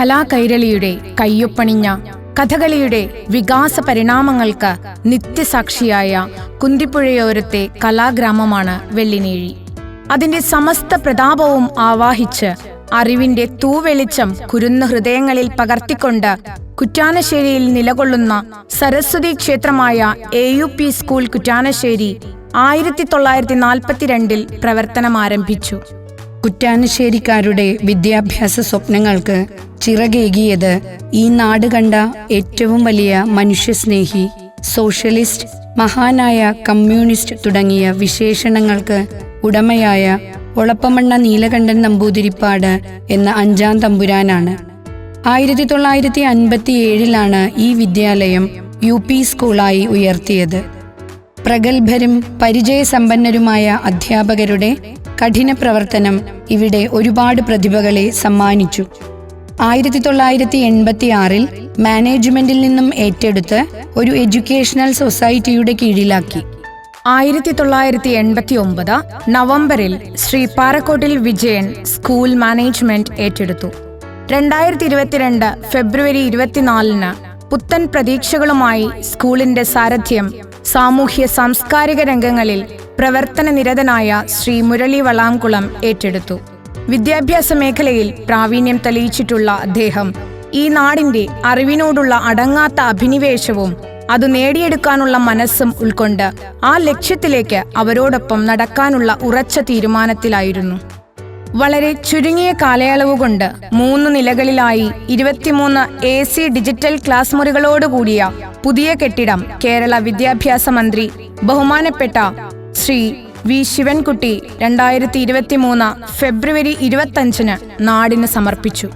കലാകൈരളിയുടെ കയ്യൊപ്പണിഞ്ഞ കഥകളിയുടെ വികാസ പരിണാമങ്ങൾക്ക് നിത്യസാക്ഷിയായ കുന്തിപ്പുഴയോരത്തെ കലാഗ്രാമമാണ് വെള്ളിനേഴി. അതിന്റെ സമസ്ത പ്രതാപവും ആവാഹിച്ച് അറിവിന്റെ തൂവെളിച്ചം കുരുന്ന ഹൃദയങ്ങളിൽ പകർത്തിക്കൊണ്ട് കുറ്റാനശ്ശേരിയിൽ നിലകൊള്ളുന്ന Saraswati ക്ഷേത്രമായ A U P school Kuttanassery ആയിരത്തി തൊള്ളായിരത്തി നാൽപ്പത്തിരണ്ടിൽ പ്രവർത്തനമാരംഭിച്ചു. കുറ്റാനശ്ശേരിക്കാരുടെ വിദ്യാഭ്യാസ സ്വപ്നങ്ങൾക്ക് ചിറകേകിയത് ഈ നാട് കണ്ട ഏറ്റവും വലിയ മനുഷ്യസ്നേഹി സോഷ്യലിസ്റ്റ് മഹാനായ കമ്മ്യൂണിസ്റ്റ് തുടങ്ങിയ വിശേഷണങ്ങൾക്ക് ഉടമയായ ഒളപ്പമണ്ണ നീലകണ്ഠൻ നമ്പൂതിരിപ്പാട് എന്ന അഞ്ചാം തമ്പുരാനാണ്. ആയിരത്തി തൊള്ളായിരത്തി അൻപത്തി ഏഴിലാണ് ഈ വിദ്യാലയം യു പി സ്കൂളായി ഉയർത്തിയത്. പ്രഗത്ഭരും പരിചയസമ്പന്നരുമായ അധ്യാപകരുടെ കഠിന പ്രവർത്തനം ഇവിടെ ഒരുപാട് പ്രതിഭകളെ സമ്മാനിച്ചു. ആയിരത്തി തൊള്ളായിരത്തി എൺപത്തി ആറിൽ മാനേജ്മെന്റിൽ നിന്നും ഏറ്റെടുത്ത് ഒരു എഡ്യൂക്കേഷണൽ സൊസൈറ്റിയുടെ കീഴിലാക്കി. ആയിരത്തി തൊള്ളായിരത്തി എൺപത്തി ഒമ്പത് നവംബറിൽ ശ്രീ പാറക്കോട്ടിൽ വിജയൻ സ്കൂൾ മാനേജ്മെന്റ് ഏറ്റെടുത്തു. രണ്ടായിരത്തി ഇരുപത്തിരണ്ട് ഫെബ്രുവരി ഇരുപത്തിനാലിന് പുത്തൻ പ്രതീക്ഷകളുമായി സ്കൂളിന്റെ സാരഥ്യം സാമൂഹ്യ സാംസ്കാരിക രംഗങ്ങളിൽ പ്രവർത്തന നിരതനായ ശ്രീ മുരളി വളാംകുളം ഏറ്റെടുത്തു. വിദ്യാഭ്യാസ മേഖലയിൽ പ്രാവീണ്യം തെളിയിച്ചിട്ടുള്ള അദ്ദേഹം ഈ നാടിന്റെ അറിവിനോടുള്ള അടങ്ങാത്ത അഭിനിവേശവും അത് നേടിയെടുക്കാനുള്ള മനസ്സും ഉൾക്കൊണ്ട് ആ ലക്ഷ്യത്തിലേക്ക് അവരോടൊപ്പം നടക്കാനുള്ള ഉറച്ച തീരുമാനത്തിലായിരുന്നു. വളരെ ചുരുങ്ങിയ കാലയളവ് കൊണ്ട് മൂന്ന് നിലകളിലായി ഇരുപത്തിമൂന്ന് എ സി ഡിജിറ്റൽ ക്ലാസ് മുറികളോടുകൂടിയ പുതിയ കെട്ടിടം കേരള വിദ്യാഭ്യാസ മന്ത്രി ബഹുമാനപ്പെട്ട ശ്രീ വി ശിവൻകുട്ടി രണ്ടായിരത്തി ഇരുപത്തി മൂന്ന് ഫെബ്രുവരി ഇരുപത്തഞ്ചിന് നാടിന് സമർപ്പിച്ചു.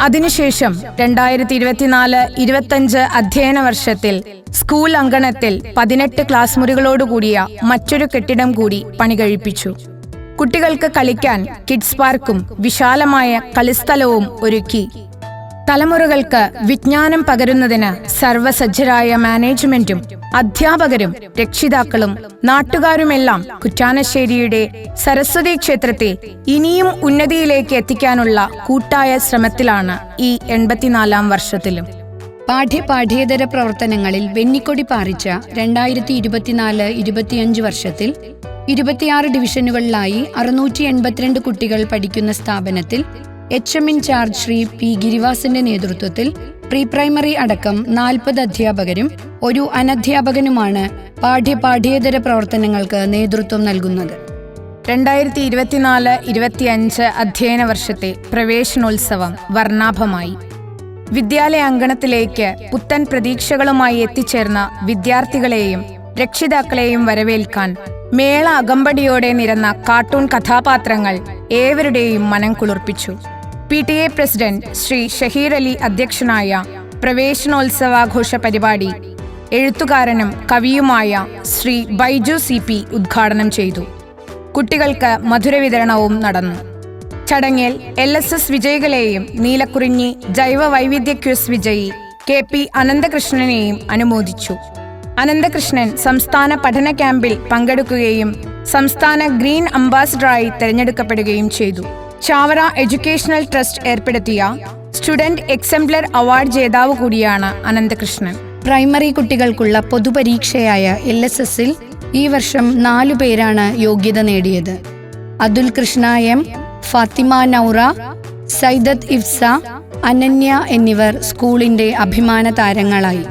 അതിനുശേഷം രണ്ടായിരത്തി ഇരുപത്തിനാല് ഇരുപത്തഞ്ച് അധ്യയന വർഷത്തിൽ സ്കൂൾ അങ്കണത്തിൽ പതിനെട്ട് ക്ലാസ് മുറികളോടുകൂടിയ മറ്റൊരു കെട്ടിടം കൂടി പണി കഴിപ്പിച്ചു കുട്ടികൾക്ക് കളിക്കാൻ കിഡ്സ് പാർക്കും വിശാലമായ കളിസ്ഥലവും ഒരുക്കി. തലമുറകൾക്ക് വിജ്ഞാനം പകരുന്നതിന് സർവസജ്ജരായ മാനേജ്മെന്റും അധ്യാപകരും രക്ഷിതാക്കളും നാട്ടുകാരുമെല്ലാം കുറ്റാനശ്ശേരിയുടെ സരസ്വതി ക്ഷേത്രത്തെ ഇനിയും ഉന്നതിയിലേക്ക് എത്തിക്കാനുള്ള കൂട്ടായ ശ്രമത്തിലാണ് ഈ എൺപത്തിനാലാം വർഷത്തിലും. പാഠ്യ പാഠ്യേതര പ്രവർത്തനങ്ങളിൽ വെന്നിക്കൊടി പാറിച്ച രണ്ടായിരത്തി ഇരുപത്തിനാല് ഇരുപത്തിയഞ്ച് വർഷത്തിൽ ഇരുപത്തിയാറ് ഡിവിഷനുകളിലായി അറുന്നൂറ്റി എൺപത്തിരണ്ട് കുട്ടികൾ പഠിക്കുന്ന സ്ഥാപനത്തിൽ H M in charge Shri P ഗിരിവാസിന്റെ നേതൃത്വത്തിൽ പ്രീ പ്രൈമറി അടക്കം നാൽപ്പത് അധ്യാപകരും ഒരു അനധ്യാപകനുമാണ് പാഠ്യ പാഠ്യേതര പ്രവർത്തനങ്ങൾക്ക് നേതൃത്വം നൽകുന്നത്. രണ്ടായിരത്തി ഇരുപത്തിനാല് ഇരുപത്തിയഞ്ച് അധ്യയന വർഷത്തെ പ്രവേശനോത്സവം വർണാഭമായി. വിദ്യാലയ അങ്കണത്തിലേക്ക് പുത്തൻ പ്രതീക്ഷകളുമായി എത്തിച്ചേർന്ന വിദ്യാർത്ഥികളെയും രക്ഷിതാക്കളെയും വരവേൽക്കാൻ മേള അകമ്പടിയോടെ നിരന്ന കാർട്ടൂൺ കഥാപാത്രങ്ങൾ ഏവരുടെയും മനം കുളിർപ്പിച്ചു. P T A president Shri Shaheer Ali അധ്യക്ഷനായ പ്രവേശനോത്സവാഘോഷ പരിപാടി എഴുത്തുകാരനും കവിയുമായ ശ്രീ ബൈജു സി പി ഉദ്ഘാടനം ചെയ്തു. കുട്ടികൾക്ക് മധുര വിതരണവും നടന്നു. ചടങ്ങിൽ എൽ എസ് എസ് വിജയികളെയും നീലക്കുറിഞ്ഞി ജൈവ വൈവിധ്യ ക്യൂസ് വിജയി കെ പി അനന്തകൃഷ്ണനെയും അനുമോദിച്ചു. അനന്തകൃഷ്ണൻ സംസ്ഥാന പഠന ക്യാമ്പിൽ പങ്കെടുക്കുകയും സംസ്ഥാന ഗ്രീൻ അംബാസിഡറായി തെരഞ്ഞെടുക്കപ്പെടുകയും ചെയ്തു. ചാവറ എഡ്യൂക്കേഷണൽ ട്രസ്റ്റ് ഏർപ്പെടുത്തിയ സ്റ്റുഡന്റ് എക്സംപ്ലർ അവാർഡ് ജേതാവ് കൂടിയാണ് അനന്തകൃഷ്ണൻ. പ്രൈമറി കുട്ടികൾക്കുള്ള പൊതുപരീക്ഷയായ എൽ എസ് എസിൽ ഈ വർഷം നാലു പേരാണ് യോഗ്യത നേടിയത്. അതുൽ കൃഷ്ണ എം ഫാത്തിമ നൗറ സൈദത്ത് ഇഫ്സ അനന്യ എന്നിവർ സ്കൂളിന്റെ അഭിമാന താരങ്ങളായി.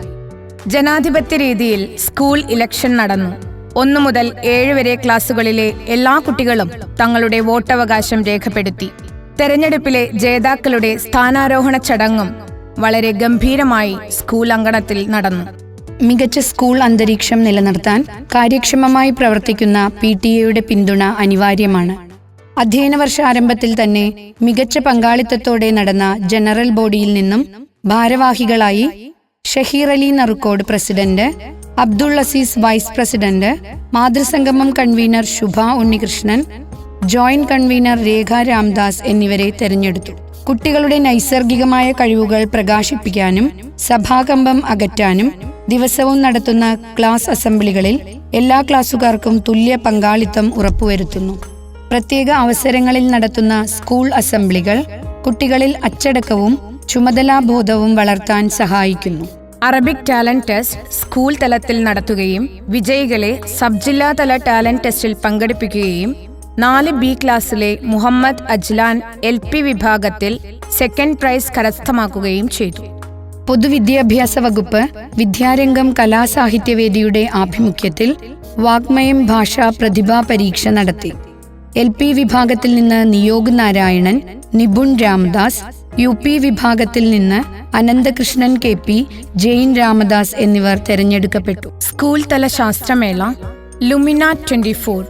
ജനാധിപത്യ രീതിയിൽ സ്കൂൾ ഇലക്ഷൻ നടന്നു. ഒന്നു മുതൽ ഏഴ് വരെ ക്ലാസുകളിലെ എല്ലാ കുട്ടികളും തങ്ങളുടെ വോട്ടവകാശം രേഖപ്പെടുത്തി. തെരഞ്ഞെടുപ്പിലെ ജേതാക്കളുടെ സ്ഥാനാരോഹണ ചടങ്ങും വളരെ ഗംഭീരമായി സ്കൂൾ അങ്കണത്തിൽ നടന്നു. മികച്ച സ്കൂൾ അന്തരീക്ഷം നിലനിർത്താൻ കാര്യക്ഷമമായി പ്രവർത്തിക്കുന്ന പി ടി എയുടെ പിന്തുണ അനിവാര്യമാണ്. അധ്യയന വർഷാരംഭത്തിൽ തന്നെ മികച്ച പങ്കാളിത്തത്തോടെ നടന്ന ജനറൽ ബോഡിയിൽ നിന്നും ഭാരവാഹികളായി Shaheer Ali Narukkode president Abdul Aziz vice president മാതൃസംഗമം convener Shubha Unnikrishnan joint convener Rekha Ramdas എന്നിവരെ തെരഞ്ഞെടുത്തു. കുട്ടികളുടെ നൈസർഗികമായ കഴിവുകൾ പ്രകാശിപ്പിക്കാനും സഭാകമ്പം അകറ്റാനും ദിവസവും നടത്തുന്ന ക്ലാസ് അസംബ്ലികളിൽ എല്ലാ ക്ലാസ്സുകാർക്കും തുല്യ പങ്കാളിത്തം ഉറപ്പുവരുത്തുന്നു. പ്രത്യേക അവസരങ്ങളിൽ നടത്തുന്ന സ്കൂൾ അസംബ്ലികൾ കുട്ടികളിൽ അച്ചടക്കവും ചുമതലാബോധവും വളർത്താൻ സഹായിക്കുന്നു. അറബിക് ടാലന്റ് ടെസ്റ്റ് സ്കൂൾ തലത്തിൽ നടത്തുകയും വിജയികളെ സബ് ജില്ലാതല ടാലന്റ് ടെസ്റ്റിൽ പങ്കെടുപ്പിക്കുകയും നാല് ബി ക്ലാസ്സിലെ മുഹമ്മദ് അജ്ലാൻ എൽ പി വിഭാഗത്തിൽ സെക്കൻഡ് പ്രൈസ് കരസ്ഥമാക്കുകയും ചെയ്തു. പൊതുവിദ്യാഭ്യാസ വകുപ്പ് വിദ്യാരംഗം കലാസാഹിത്യവേദിയുടെ ആഭിമുഖ്യത്തിൽ വാഗ്മയം ഭാഷാ പ്രതിഭാ പരീക്ഷ നടത്തി. എൽ പി വിഭാഗത്തിൽ നിന്ന് നിയോഗ് നാരായണൻ നിപുൺ രാംദാസ് യു പി വിഭാഗത്തിൽ നിന്ന് അനന്തകൃഷ്ണൻ കെ പി ജെയിൻ രാമദാസ് എന്നിവർ തെരഞ്ഞെടുക്കപ്പെട്ടു. സ്കൂൾ തല ശാസ്ത്രമേള ലുമിന ട്വന്റി ഫോർ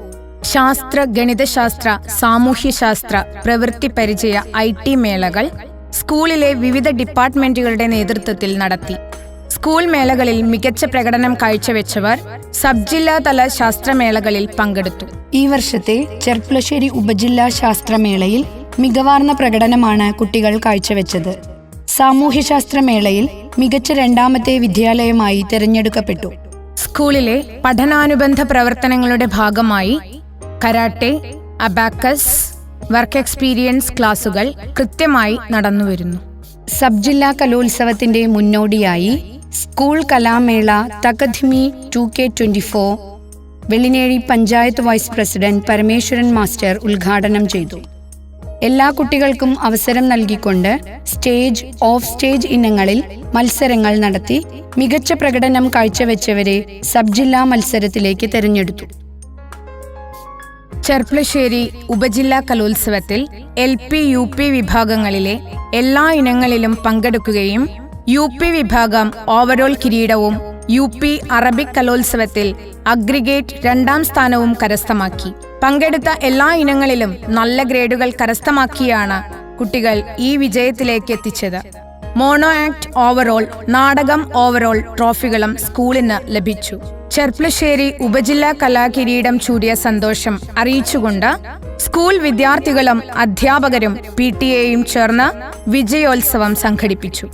ശാസ്ത്ര ഗണിതശാസ്ത്ര സാമൂഹ്യശാസ്ത്ര പ്രവൃത്തി പരിചയ ഐ ടി മേളകൾ സ്കൂളിലെ വിവിധ ഡിപ്പാർട്ട്മെന്റുകളുടെ നേതൃത്വത്തിൽ നടത്തി. സ്കൂൾ മേളകളിൽ മികച്ച പ്രകടനം കാഴ്ചവെച്ചവർ സബ് ജില്ലാതല ശാസ്ത്രമേളകളിൽ പങ്കെടുത്തു. ഈ വർഷത്തെ ചെർപ്പുളശ്ശേരി ഉപജില്ലാ ശാസ്ത്രമേളയിൽ മികവാർന്ന പ്രകടനമാണ് കുട്ടികൾ കാഴ്ചവെച്ചത്. സാമൂഹ്യശാസ്ത്രമേളയിൽ മികച്ച രണ്ടാമത്തെ വിദ്യാലയമായി തിരഞ്ഞെടുക്കപ്പെട്ടു. സ്കൂളിലെ പഠനാനുബന്ധ പ്രവർത്തനങ്ങളുടെ ഭാഗമായി കരാട്ടെ അബാക്കസ് വർക്ക് എക്സ്പീരിയൻസ് ക്ലാസുകൾ കൃത്യമായി നടന്നുവരുന്നു. സബ് ജില്ലാ കലോത്സവത്തിന്റെ മുന്നോടിയായി school കലാമേള Thakadhimi two K twenty four Vellinezhi panchayat vice president Parameswaran master ഉദ്ഘാടനം ചെയ്തു. എല്ലാ കുട്ടികൾക്കും അവസരം നൽകിക്കൊണ്ട് സ്റ്റേജ് ഓഫ് സ്റ്റേജ് ഇനങ്ങളിൽ മത്സരങ്ങൾ നടത്തി മികച്ച പ്രകടനം കാഴ്ചവെച്ചവരെ സബ് ജില്ലാ മത്സരത്തിലേക്ക് തെരഞ്ഞെടുത്തു. ചെർപ്പളശ്ശേരി ഉപജില്ലാ കലോത്സവത്തിൽ എൽ പി യു പി വിഭാഗങ്ങളിലെ എല്ലാ ഇനങ്ങളിലും പങ്കെടുക്കുകയും യു പി വിഭാഗം ഓവറോൾ കിരീടവും യു പി അറബിക് കലോത്സവത്തിൽ അഗ്രിഗേറ്റ് രണ്ടാം സ്ഥാനവും കരസ്ഥമാക്കി. പങ്കെടുത്ത എല്ലാ ഇനങ്ങളിലും നല്ല ഗ്രേഡുകൾ കരസ്ഥമാക്കിയാണ് കുട്ടികൾ ഈ വിജയത്തിലേക്ക് എത്തിച്ചത്. മോണോ ആക്ട് ഓവറോൾ നാടകം ഓവറോൾ ട്രോഫികളും സ്കൂളിന് ലഭിച്ചു. ചെർപ്പുളശ്ശേരി ഉപജില്ലാ കലാകിരീടം ചൂടിയ സന്തോഷം അറിയിച്ചുകൊണ്ട് സ്കൂൾ വിദ്യാർത്ഥികളും അധ്യാപകരും പി ടി എയും ചേർന്ന് വിജയോത്സവം സംഘടിപ്പിച്ചു.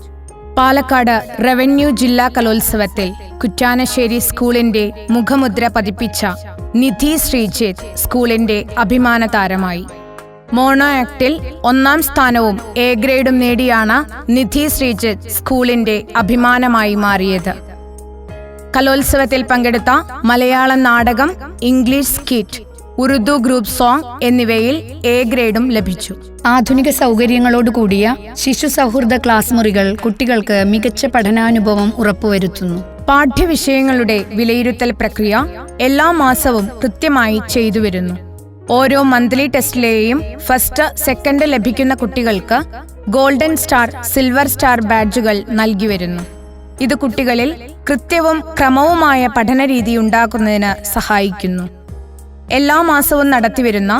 പാലക്കാട് റവന്യൂ ജില്ലാ കലോത്സവത്തിൽ കുറ്റാനശ്ശേരി സ്കൂളിന്റെ മുഖമുദ്ര പതിപ്പിച്ച നിധി ശ്രീജിത്ത് സ്കൂളിന്റെ അഭിമാന താരമായി. മോണോ ആക്ടിൽ ഒന്നാം സ്ഥാനവും എ ഗ്രേഡും നേടിയാണ് നിധി ശ്രീജിത്ത് സ്കൂളിന്റെ അഭിമാനമായി മാറിയത്. കലോത്സവത്തിൽ പങ്കെടുത്ത മലയാള നാടകം English skit Urdu group song എന്നിവയിൽ എ ഗ്രേഡും ലഭിച്ചു. ആധുനിക സൗകര്യങ്ങളോട് കൂടിയ ശിശു സൗഹൃദ ക്ലാസ് മുറികൾ കുട്ടികൾക്ക് മികച്ച പഠനാനുഭവം ഉറപ്പുവരുത്തുന്നു. പാഠ്യവിഷയങ്ങളുടെ വിലയിരുത്തൽ പ്രക്രിയ എല്ലാ മാസവും കൃത്യമായി ചെയ്തു വരുന്നു. ഓരോ മന്ത്ലി ടെസ്റ്റിലെയും ഫസ്റ്റ് സെക്കൻഡ് ലഭിക്കുന്ന കുട്ടികൾക്ക് ഗോൾഡൻ സ്റ്റാർ സിൽവർ സ്റ്റാർ ബാഡ്ജുകൾ നൽകി വരുന്നു. ഇത് കുട്ടികളിൽ കൃത്യവും ക്രമവുമായ പഠനരീതി ഉണ്ടാക്കുന്നതിന് സഹായിക്കുന്നു. എല്ലാ മാസവും നടത്തിവരുന്ന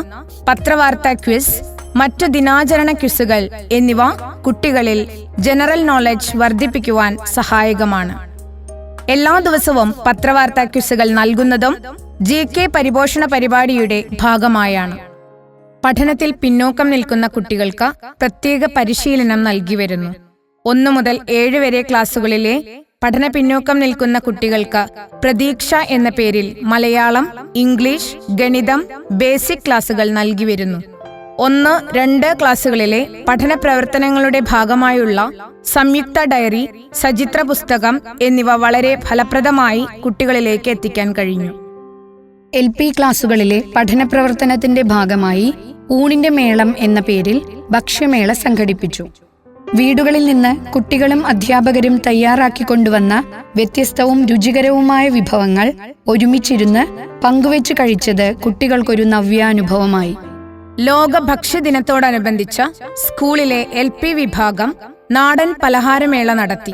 പത്രവാർത്താ ക്വിസ് മറ്റു ദിനാചരണ ക്വിസുകൾ എന്നിവ കുട്ടികളിൽ ജനറൽ നോളജ് വർദ്ധിപ്പിക്കുവാൻ സഹായകമാണ്. എല്ലാ ദിവസവും പത്രവാർത്താ ക്വിസുകൾ നൽകുന്നതും ജി കെ പരിപോഷണ പരിപാടിയുടെ ഭാഗമായാണ്. പഠനത്തിൽ പിന്നോക്കം നിൽക്കുന്ന കുട്ടികൾക്ക് പ്രത്യേക പരിശീലനം നൽകി വരുന്നു. ഒന്നു മുതൽ ഏഴ് വരെ ക്ലാസ്സുകളിലെ പഠന പിന്നോക്കം നിൽക്കുന്ന കുട്ടികൾക്ക് പ്രതീക്ഷ എന്ന പേരിൽ മലയാളം ഇംഗ്ലീഷ് ഗണിതം ബേസിക് ക്ലാസുകൾ നൽകി വരുന്നു. ഒന്ന് രണ്ട് ക്ലാസ്സുകളിലെ പഠന പ്രവർത്തനങ്ങളുടെ ഭാഗമായുള്ള സംയുക്ത ഡയറി സചിത്ര പുസ്തകം എന്നിവ വളരെ ഫലപ്രദമായി കുട്ടികളിലേക്ക് എത്തിക്കാൻ കഴിഞ്ഞു. എൽ പി ക്ലാസുകളിലെ പഠന പ്രവർത്തനത്തിന്റെ ഭാഗമായി ഊണിന്റെ മേളം എന്ന പേരിൽ ഭക്ഷ്യമേള സംഘടിപ്പിച്ചു. വീടുകളിൽ നിന്ന് കുട്ടികളും അധ്യാപകരും തയ്യാറാക്കിക്കൊണ്ടുവന്ന വ്യത്യസ്തവും രുചികരവുമായ വിഭവങ്ങൾ ഒരുമിച്ചിരുന്ന് പങ്കുവെച്ച് കഴിച്ചത് കുട്ടികൾക്കൊരു നവ്യാനുഭവമായി. ലോക ഭക്ഷ്യദിനത്തോടനുബന്ധിച്ച് സ്കൂളിലെ എൽ പി വിഭാഗം നാടൻ പലഹാരമേള നടത്തി.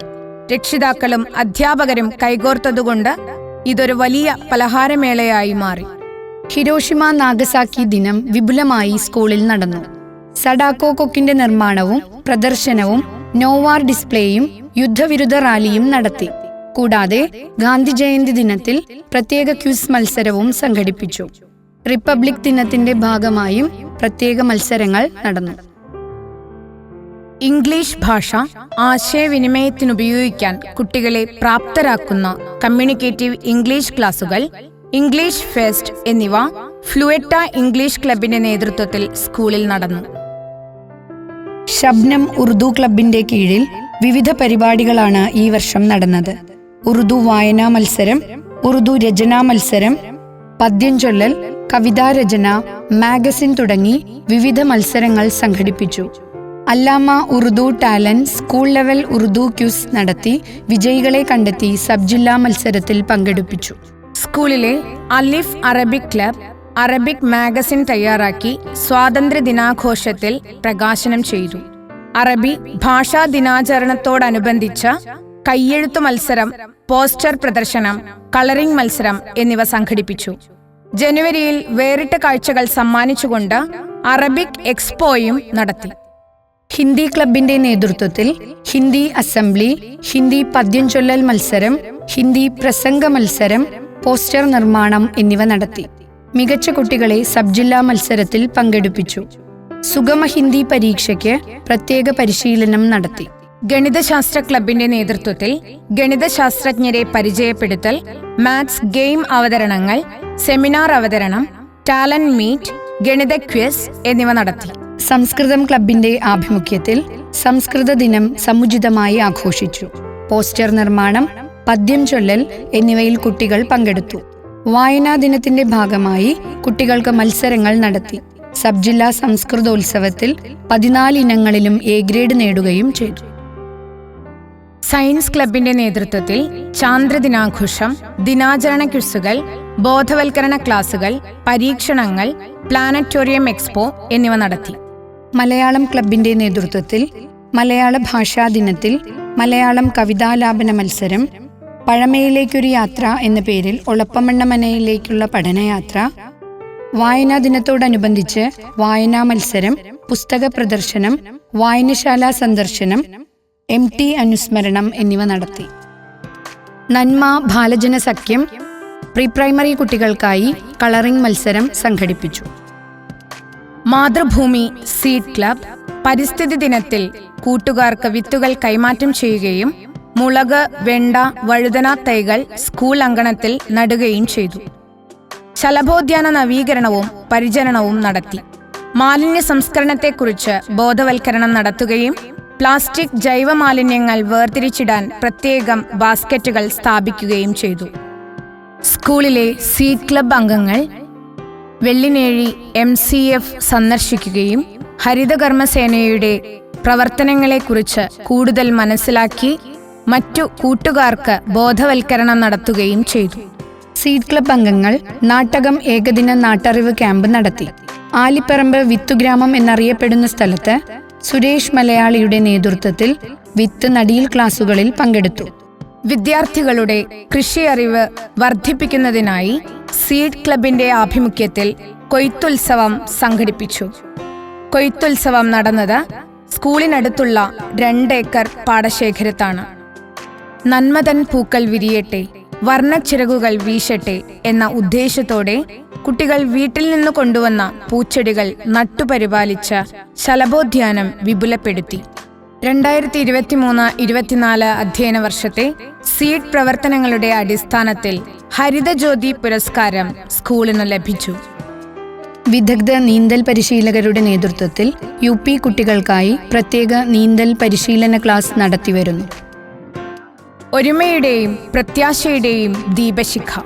രക്ഷിതാക്കളും അധ്യാപകരും കൈകോർത്തതുകൊണ്ട് ഇതൊരു വലിയ പലഹാരമേളയായി മാറി. ഹിരോഷിമ നാഗസാക്കി ദിനം വിപുലമായി സ്കൂളിൽ നടന്നു. സഡാക്കോ കൊക്കിന്റെ നിർമ്മാണവും പ്രദർശനവും നോവാർ ഡിസ്പ്ലേയും യുദ്ധവിരുദ്ധ റാലിയും നടത്തി. കൂടാതെ ഗാന്ധി ജയന്തി ദിനത്തിൽ പ്രത്യേക ക്യൂസ് മത്സരവും സംഘടിപ്പിച്ചു. റിപ്പബ്ലിക് ദിനത്തിന്റെ ഭാഗമായും പ്രത്യേക മത്സരങ്ങൾ നടന്നു. ഇംഗ്ലീഷ് ഭാഷ ആശയവിനിമയത്തിനുപയോഗിക്കാൻ കുട്ടികളെ പ്രാപ്തരാക്കുന്ന കമ്മ്യൂണിക്കേറ്റീവ് ഇംഗ്ലീഷ് ക്ലാസുകൾ ഇംഗ്ലീഷ് ഫെസ്റ്റ് എന്നിവ ഫ്ലുവറ്റ ഇംഗ്ലീഷ് ക്ലബിന്റെ നേതൃത്വത്തിൽ സ്കൂളിൽ നടന്നു. ശബ്നം ഉറുദു ക്ലബിന്റെ കീഴിൽ വിവിധ പരിപാടികളാണ് ഈ വർഷം നടന്നത്. ഉറുദു വായനാ മത്സരം ഉറുദു രചനാ മത്സരം പദ്യം ചൊല്ലൽ കവിതാരചന മാഗസിൻ തുടങ്ങി വിവിധ മത്സരങ്ങൾ സംഘടിപ്പിച്ചു. Allama Urdu talent school level Urdu quiz നടത്തി വിജയികളെ കണ്ടെത്തി സബ് ജില്ലാ മത്സരത്തിൽ പങ്കെടുപ്പിച്ചു. സ്കൂളിലെ അലിഫ് അറബിക് ക്ലബ് അറബിക് മാഗസിൻ തയ്യാറാക്കി സ്വാതന്ത്ര്യ ദിനാഘോഷത്തിൽ പ്രകാശനം ചെയ്തു. അറബി ഭാഷാ ദിനാചരണത്തോടനുബന്ധിച്ച കയ്യെഴുത്തു മത്സരം പോസ്റ്റർ പ്രദർശനം കളറിംഗ് മത്സരം എന്നിവ സംഘടിപ്പിച്ചു. ജനുവരിയിൽ വേറിട്ട കാഴ്ചകൾ സമ്മാനിച്ചുകൊണ്ട് അറബിക് എക്സ്പോയും നടത്തി. ഹിന്ദി ക്ലബിന്റെ നേതൃത്വത്തിൽ ഹിന്ദി അസംബ്ലി ഹിന്ദി പദ്യം ചൊല്ലൽ മത്സരം ഹിന്ദി പ്രസംഗ മത്സരം പോസ്റ്റർ നിർമ്മാണം എന്നിവ നടത്തി. മികച്ച കുട്ടികളെ സബ് ജില്ലാ മത്സരത്തിൽ പങ്കെടുപ്പിച്ചു. സുഗമ ഹിന്ദി പരീക്ഷയ്ക്ക് പ്രത്യേക പരിശീലനം നടത്തി. ഗണിതശാസ്ത്ര ക്ലബിന്റെ നേതൃത്വത്തിൽ ഗണിതശാസ്ത്രജ്ഞരെ പരിചയപ്പെടുത്തൽ മാത്സ് ഗെയിം അവതരണങ്ങൾ സെമിനാർ അവതരണം ടാലന്റ് മീറ്റ് ഗണിത ക്വിസ് എന്നിവ നടത്തി. സംസ്കൃതം ക്ലബിന്റെ ആഭിമുഖ്യത്തിൽ സംസ്കൃത ദിനം സമുചിതമായി ആഘോഷിച്ചു. പോസ്റ്റർ നിർമ്മാണം പദ്യം ചൊല്ലൽ എന്നിവയിൽ കുട്ടികൾ പങ്കെടുത്തു. വായനാ ദിനത്തിന്റെ ഭാഗമായി കുട്ടികൾക്ക് മത്സരങ്ങൾ നടത്തി. സബ് ജില്ലാ സംസ്കൃതോത്സവത്തിൽ പതിനാല് ഇനങ്ങളിലും എ ഗ്രേഡ് നേടുകയും ചെയ്തു. സയൻസ് ക്ലബിന്റെ നേതൃത്വത്തിൽ ചാന്ദ്രദിനാഘോഷം ദിനാചരണ ക്വിസുകൾ ബോധവൽക്കരണ ക്ലാസുകൾ പരീക്ഷണങ്ങൾ പ്ലാനറ്റോറിയം എക്സ്പോ എന്നിവ നടത്തി. മലയാളം ക്ലബിന്റെ നേതൃത്വത്തിൽ മലയാള ഭാഷാ ദിനത്തിൽ മലയാളം കവിതാലാപന മത്സരം പഴമയിലേക്കൊരു യാത്ര എന്ന പേരിൽ ഒളപ്പമണ്ണമനയിലേക്കുള്ള പഠനയാത്ര വായനാ ദിനത്തോടനുബന്ധിച്ച് വായനാ മത്സരം പുസ്തക പ്രദർശനം വായനശാല സന്ദർശനം എം ടി അനുസ്മരണം എന്നിവ നടത്തി. നന്മ ബാലജന സഖ്യം പ്രീ പ്രൈമറി കുട്ടികൾക്കായി കളറിംഗ് മത്സരം സംഘടിപ്പിച്ചു. മാതൃഭൂമി സീഡ് ക്ലബ് പരിസ്ഥിതി ദിനത്തിൽ കൂട്ടുകാർക്ക് വിത്തുകൾ കൈമാറ്റം ചെയ്യുകയും മുളക് വെണ്ട വഴുതന തൈകൾ സ്കൂൾ അങ്കണത്തിൽ നടുകയും ചെയ്തു. ശലഭോദ്യാന നവീകരണവും പരിചരണവും നടത്തി. മാലിന്യ സംസ്കരണത്തെക്കുറിച്ച് ബോധവൽക്കരണം നടത്തുകയും പ്ലാസ്റ്റിക് ജൈവ മാലിന്യങ്ങൾ വേർതിരിച്ചിടാൻ പ്രത്യേകം ബാസ്ക്കറ്റുകൾ സ്ഥാപിക്കുകയും ചെയ്തു. സ്കൂളിലെ സി ക്ലബ് അംഗങ്ങൾ വെള്ളിനേഴി എം സി എഫ് സന്ദർശിക്കുകയും ഹരിതകർമ്മസേനയുടെ പ്രവർത്തനങ്ങളെക്കുറിച്ച് കൂടുതൽ മനസ്സിലാക്കി മറ്റു കൂട്ടുകാർക്ക് ബോധവൽക്കരണം നടത്തുകയും ചെയ്തു. സീഡ് ക്ലബ് അംഗങ്ങൾ നാട്ടകം ഏകദിന നാട്ടറിവ് ക്യാമ്പ് നടത്തി. ആലിപ്പറമ്പ് വിത്തുഗ്രാമം എന്നറിയപ്പെടുന്ന സ്ഥലത്ത് സുരേഷ് മലയാളിയുടെ നേതൃത്വത്തിൽ വിത്ത് നടിയിൽ ക്ലാസുകളിൽ പങ്കെടുത്തു. വിദ്യാർത്ഥികളുടെ കൃഷി അറിവ് വർദ്ധിപ്പിക്കുന്നതിനായി സീഡ് ക്ലബിന്റെ ആഭിമുഖ്യത്തിൽ കൊയ്ത്തുത്സവം സംഘടിപ്പിച്ചു. കൊയ്ത്തുത്സവം നടന്നത് സ്കൂളിനടുത്തുള്ള രണ്ടേക്കർ പാടശേഖരത്താണ്. നന്മതൻ പൂക്കൾ വിരിയട്ടെ വർണച്ചിറകുകൾ വീശട്ടെ എന്ന ഉദ്ദേശത്തോടെ കുട്ടികൾ വീട്ടിൽ നിന്ന് കൊണ്ടുവന്ന പൂച്ചെടികൾ നട്ടുപരിപാലിച്ച ശലഭോദ്യാനം വിപുലപ്പെടുത്തി. രണ്ടായിരത്തി ഇരുപത്തിമൂന്ന് ഇരുപത്തിനാല് അധ്യയന വർഷത്തെ സീഡ് പ്രവർത്തനങ്ങളുടെ അടിസ്ഥാനത്തിൽ ഹരിതജ്യോതി പുരസ്കാരം സ്കൂളിന് ലഭിച്ചു. വിദഗ്ധ നീന്തൽ പരിശീലകരുടെ നേതൃത്വത്തിൽ യു കുട്ടികൾക്കായി പ്രത്യേക നീന്തൽ പരിശീലന ക്ലാസ് നടത്തിവരുന്നു. ഒരുമയുടെയും പ്രത്യാശയുടെയും ദീപശിഖ.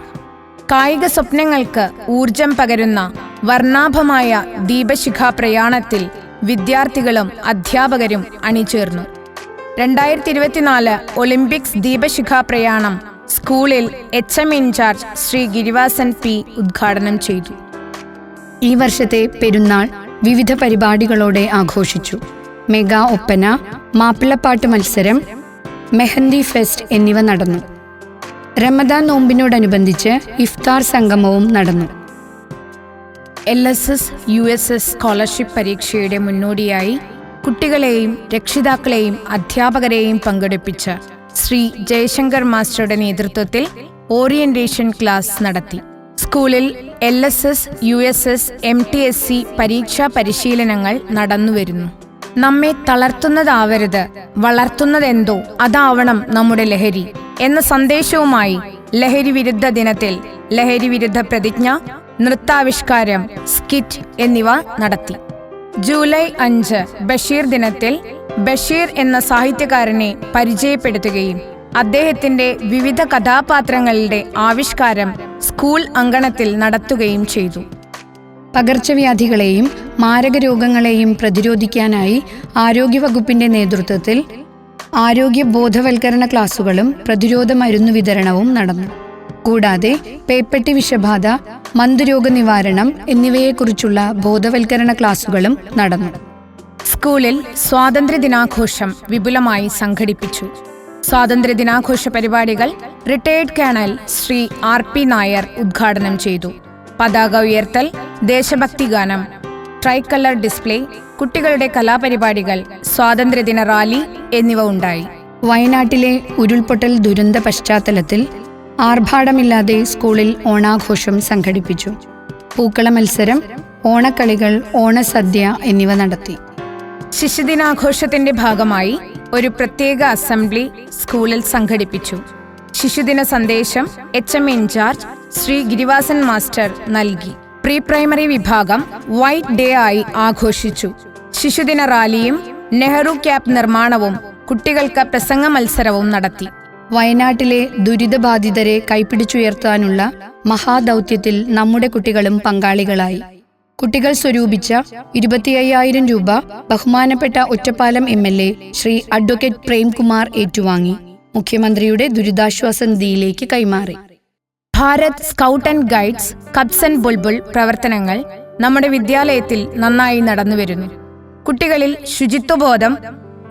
കായിക സ്വപ്നങ്ങൾക്ക് ഊർജം പകരുന്ന വർണാഭമായ ദീപശിഖ പ്രയാണത്തിൽ വിദ്യാർത്ഥികളും അധ്യാപകരും അണിചേർന്നു. രണ്ടായിരത്തി ഇരുപത്തിനാല് ഒളിമ്പിക്സ് ദീപശിഖ പ്രയാണം സ്കൂളിൽ H M in charge Shri Girivasan P ഉദ്ഘാടനം ചെയ്തു. ഈ വർഷത്തെ പെരുന്നാൾ വിവിധ പരിപാടികളോടെ ആഘോഷിച്ചു. മെഗാ ഒപ്പന മാപ്പിളപ്പാട്ട് മത്സരം മെഹന്തി ഫെസ്റ്റ് എന്നിവ നടന്നു. റമദാൻ നോമ്പിനോടനുബന്ധിച്ച് ഇഫ്താർ സംഗമവും നടന്നു. L S S U S S scholarship പരീക്ഷയുടെ മുന്നോടിയായി കുട്ടികളെയും രക്ഷിതാക്കളെയും അധ്യാപകരെയും പങ്കെടുപ്പിച്ച ശ്രീ ജയശങ്കർ മാസ്റ്ററുടെ നേതൃത്വത്തിൽ ഓറിയന്റേഷൻ ക്ലാസ് നടത്തി. സ്കൂളിൽ L S S U S S M T S C പരീക്ഷാ പരിശീലനങ്ങൾ നടന്നുവരുന്നു. നമ്മെ തളർത്തുന്നതാവരുത് വളർത്തുന്നതെന്തോ അതാവണം നമ്മുടെ ലഹരി എന്ന സന്ദേശവുമായി ലഹരി വിരുദ്ധ ദിനത്തിൽ ലഹരി വിരുദ്ധ പ്രതിജ്ഞ നൃത്താവിഷ്കാരം സ്കിറ്റ് എന്നിവ നടത്തി. ജൂലൈ അഞ്ച് ബഷീർ ദിനത്തിൽ ബഷീർ എന്ന സാഹിത്യകാരനെ പരിചയപ്പെടുത്തുകയും അദ്ദേഹത്തിന്റെ വിവിധ കഥാപാത്രങ്ങളുടെ ആവിഷ്കാരം സ്കൂൾ അങ്കണത്തിൽ നടത്തുകയും ചെയ്തു. പകർച്ചവ്യാധികളെയും മാരക രോഗങ്ങളെയും പ്രതിരോധിക്കാനായി ആരോഗ്യവകുപ്പിന്റെ നേതൃത്വത്തിൽ ആരോഗ്യ ബോധവൽക്കരണ ക്ലാസുകളും പ്രതിരോധ മരുന്നു വിതരണവും നടന്നു. കൂടാതെ പേപ്പട്ടി വിഷബാധ മന്ദരോഗ നിവാരണം എന്നിവയെക്കുറിച്ചുള്ള ബോധവൽക്കരണ ക്ലാസുകളും നടന്നു. സ്കൂളിൽ സ്വാതന്ത്ര്യദിനാഘോഷം വിപുലമായി സംഘടിപ്പിച്ചു. സ്വാതന്ത്ര്യദിനാഘോഷ പരിപാടികൾ retired colonel Shri R P Nair ഉദ്ഘാടനം ചെയ്തു. പതാക ഉയർത്തൽ ദേശഭക്തി ഗാനം ട്രൈക്കലർ ഡിസ്പ്ലേ കുട്ടികളുടെ കലാപരിപാടികൾ സ്വാതന്ത്ര്യദിന റാലി എന്നിവ ഉണ്ടായി. വയനാട്ടിലെ ഉരുൾപൊട്ടൽ ദുരന്ത പശ്ചാത്തലത്തിൽ ആർഭാടമില്ലാതെ സ്കൂളിൽ ഓണാഘോഷം സംഘടിപ്പിച്ചു. പൂക്കള മത്സരം ഓണക്കളികൾ ഓണസദ്യ എന്നിവ നടത്തി. ശിശുദിനാഘോഷത്തിന്റെ ഭാഗമായി ഒരു പ്രത്യേക അസംബ്ലി സ്കൂളിൽ സംഘടിപ്പിച്ചു. ശിശുദിന സന്ദേശം H M in charge Shri Girivasan master നൽകി. പ്രീ പ്രൈമറി വിഭാഗം വൈറ്റ് ഡേ ആയി ആഘോഷിച്ചു. ശിശുദിന റാലിയും നെഹ്റു ക്യാപ് നിർമ്മാണവും കുട്ടികൾക്ക് പ്രസംഗ മത്സരവും നടത്തി. വയനാട്ടിലെ ദുരിതബാധിതരെ കൈപിടിച്ചുയർത്താനുള്ള മഹാദൗത്യത്തിൽ നമ്മുടെ കുട്ടികളും പങ്കാളികളായി. കുട്ടികൾ സ്വരൂപിച്ച ഇരുപത്തി അയ്യായിരം രൂപ ബഹുമാനപ്പെട്ട Ottapalam M L A Shri advocate Premkumar ഏറ്റുവാങ്ങി. മുഖ്യമന്ത്രിയുടെ ദുരിതാശ്വാസ നിധിയിലേക്ക് കൈമാറി. Bharat scout and guides cubs and bulbul പ്രവർത്തനങ്ങൾ നമ്മുടെ വിദ്യാലയത്തിൽ നന്നായി നടന്നുവരുന്നു കുട്ടികളിൽ ശുചിത്വബോധം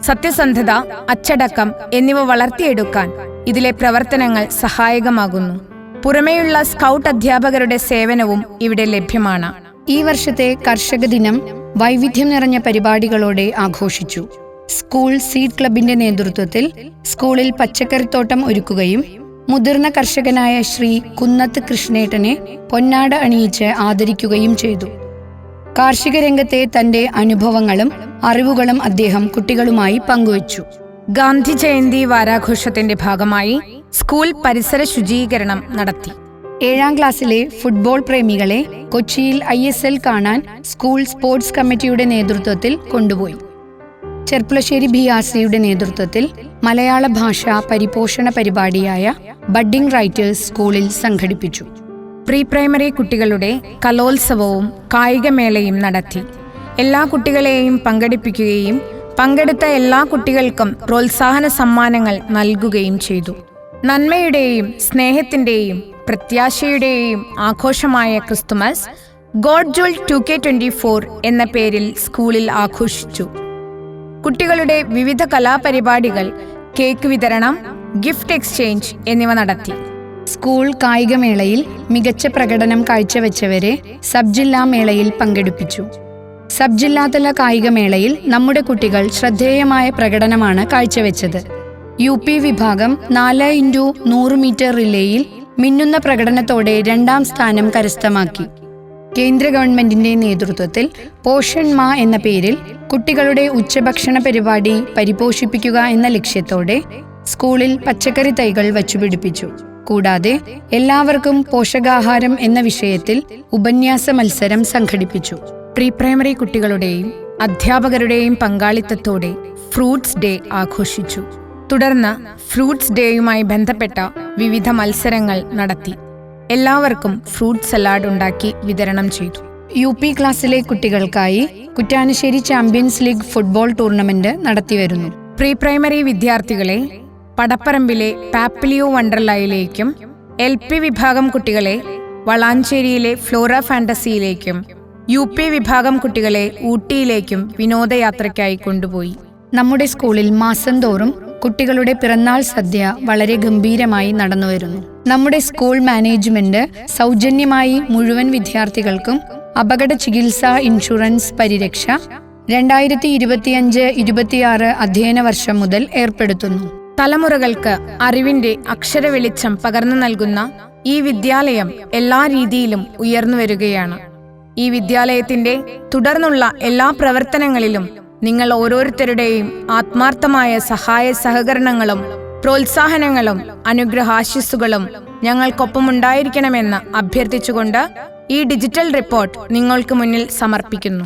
സത്യസന്ധത അച്ചടക്കം എന്നിവ വളർത്തിയെടുക്കാൻ ഇതിലെ പ്രവർത്തനങ്ങൾ സഹായകമാകുന്നു. പുറമേയുള്ള സ്കൗട്ട് അധ്യാപകരുടെ സേവനവും ഇവിടെ ലഭ്യമാണ്. ഈ വർഷത്തെ കർഷക ദിനം വൈവിധ്യം നിറഞ്ഞ പരിപാടികളോടെ ആഘോഷിച്ചു. സ്കൂൾ സീഡ് ക്ലബിന്റെ നേതൃത്വത്തിൽ സ്കൂളിൽ പച്ചക്കറിത്തോട്ടം ഒരുക്കുകയും മുതിർന്ന കർഷകനായ ശ്രീ കുന്നത്ത് കൃഷ്ണേട്ടനെ പൊന്നാട അണിയിച്ച് ആദരിക്കുകയും ചെയ്തു. കാർഷിക രംഗത്തെ തന്റെ അനുഭവങ്ങളും അറിവുകളും അദ്ദേഹം കുട്ടികളുമായി പങ്കുവച്ചു. ഗാന്ധി ജയന്തി വാരാഘോഷത്തിന്റെ ഭാഗമായി സ്കൂൾ പരിസര ശുചീകരണം നടത്തി. ഏഴാം ക്ലാസ്സിലെ ഫുട്ബോൾ പ്രേമികളെ കൊച്ചിയിൽ ഐ എസ് എൽ കാണാൻ സ്കൂൾ സ്പോർട്സ് കമ്മിറ്റിയുടെ നേതൃത്വത്തിൽ കൊണ്ടുപോയി. ചെർപ്പുളശ്ശേരി ബി നേതൃത്വത്തിൽ മലയാള ഭാഷാ പരിപോഷണ പരിപാടിയായ ബഡ്ഡിംഗ് റൈറ്റേഴ്സ് സ്കൂളിൽ സംഘടിപ്പിച്ചു. പ്രീ പ്രൈമറി കുട്ടികളുടെ കലോത്സവവും കായികമേളയും നടത്തി. എല്ലാ കുട്ടികളെയും പങ്കെടുപ്പിക്കുകയും പങ്കെടുത്ത എല്ലാ കുട്ടികൾക്കും പ്രോത്സാഹന സമ്മാനങ്ങൾ നൽകുകയും ചെയ്തു. നന്മയുടെയും സ്നേഹത്തിന്റെയും പ്രത്യാശയുടെയും ആഘോഷമായ ക്രിസ്തുമസ് ഗോഡ് ജോൾ ടു കെ ട്വന്റി ഫോർ എന്ന പേരിൽ സ്കൂളിൽ ആഘോഷിച്ചു. കുട്ടികളുടെ വിവിധ കലാപരിപാടികൾ കേക്ക് വിതരണം ഗിഫ്റ്റ് എക്സ്ചേഞ്ച് എന്നിവ നടത്തി. സ്കൂൾ കായികമേളയിൽ മികച്ച പ്രകടനം കാഴ്ചവെച്ചവരെ സബ് ജില്ലാ മേളയിൽ പങ്കെടുപ്പിച്ചു. സബ് ജില്ലാതല കായികമേളയിൽ നമ്മുടെ കുട്ടികൾ ശ്രദ്ധേയമായ പ്രകടനമാണ് കാഴ്ചവെച്ചത്. യു പി വിഭാഗം നാല് ഇന്റു നൂറ് മീറ്റർ റിലേയിൽ മിന്നുന്ന പ്രകടനത്തോടെ രണ്ടാം സ്ഥാനം കരസ്ഥമാക്കി. കേന്ദ്ര ഗവൺമെന്റിന്റെ നേതൃത്വത്തിൽ പോഷൺ മാ എന്ന പേരിൽ കുട്ടികളുടെ ഉച്ചഭക്ഷണ പരിപാടി പരിപോഷിപ്പിക്കുക എന്ന ലക്ഷ്യത്തോടെ സ്കൂളിൽ പച്ചക്കറി തൈകൾ വച്ചുപിടിപ്പിച്ചു കൂടാതെ എല്ലാവർക്കും പോഷകാഹാരം എന്ന വിഷയത്തിൽ ഉപന്യാസ മത്സരം സംഘടിപ്പിച്ചു. പ്രീ പ്രൈമറി കുട്ടികളുടെയും അധ്യാപകരുടെയും പങ്കാളിത്തത്തോടെ ഫ്രൂട്ട്സ് ഡേ ആഘോഷിച്ചു. തുടർന്ന് ഫ്രൂട്ട്സ് ഡേയുമായി ബന്ധപ്പെട്ട വിവിധ മത്സരങ്ങൾ നടത്തി. എല്ലാവർക്കും ഫ്രൂട്ട് സലാഡ് ഉണ്ടാക്കി വിതരണം ചെയ്തു. യു പി ക്ലാസ്സിലെ കുട്ടികൾക്കായി Kuttanassery champions league football tournament നടത്തിവരുന്നു. Pre primary വിദ്യാർത്ഥികളെ പടപ്പറമ്പിലെ പാപ്പിലിയോ വണ്ടർലയിലേക്കും എൽ പി വിഭാഗം കുട്ടികളെ വളാഞ്ചേരിയിലെ ഫ്ലോറ ഫാന്റസിയിലേക്കും യു പി വിഭാഗം കുട്ടികളെ ഊട്ടിയിലേക്കും വിനോദയാത്രയ്ക്കായി കൊണ്ടുപോയി. നമ്മുടെ സ്കൂളിൽ മാസം തോറും കുട്ടികളുടെ പിറന്നാൾ സദ്യ വളരെ ഗംഭീരമായി നടന്നുവരുന്നു. നമ്മുടെ സ്കൂൾ മാനേജ്മെന്റ് സൗജന്യമായി മുഴുവൻ വിദ്യാർത്ഥികൾക്കും അപകട ചികിത്സാ ഇൻഷുറൻസ് പരിരക്ഷ രണ്ടായിരത്തി ഇരുപത്തിയഞ്ച് ഇരുപത്തിയാറ് അധ്യയന വർഷം മുതൽ ഏർപ്പെടുത്തുന്നു. തലമുറകൾക്ക് അറിവിന്റെ അക്ഷര വെളിച്ചം പകർന്നു നൽകുന്ന ഈ വിദ്യാലയം എല്ലാ രീതിയിലും ഉയർന്നു വരികയാണ്. ഈ വിദ്യാലയത്തിന്റെ തുടർന്നുള്ള എല്ലാ പ്രവർത്തനങ്ങളിലും നിങ്ങൾ ഓരോരുത്തരുടെയും ആത്മാർത്ഥമായ സഹായ സഹകരണങ്ങളും പ്രോത്സാഹനങ്ങളും അനുഗ്രഹാശിസ്സുകളും ഞങ്ങൾക്കൊപ്പമുണ്ടായിരിക്കണമെന്ന് അഭ്യർത്ഥിച്ചുകൊണ്ട് ഈ ഡിജിറ്റൽ റിപ്പോർട്ട് നിങ്ങൾക്ക് മുന്നിൽ സമർപ്പിക്കുന്നു.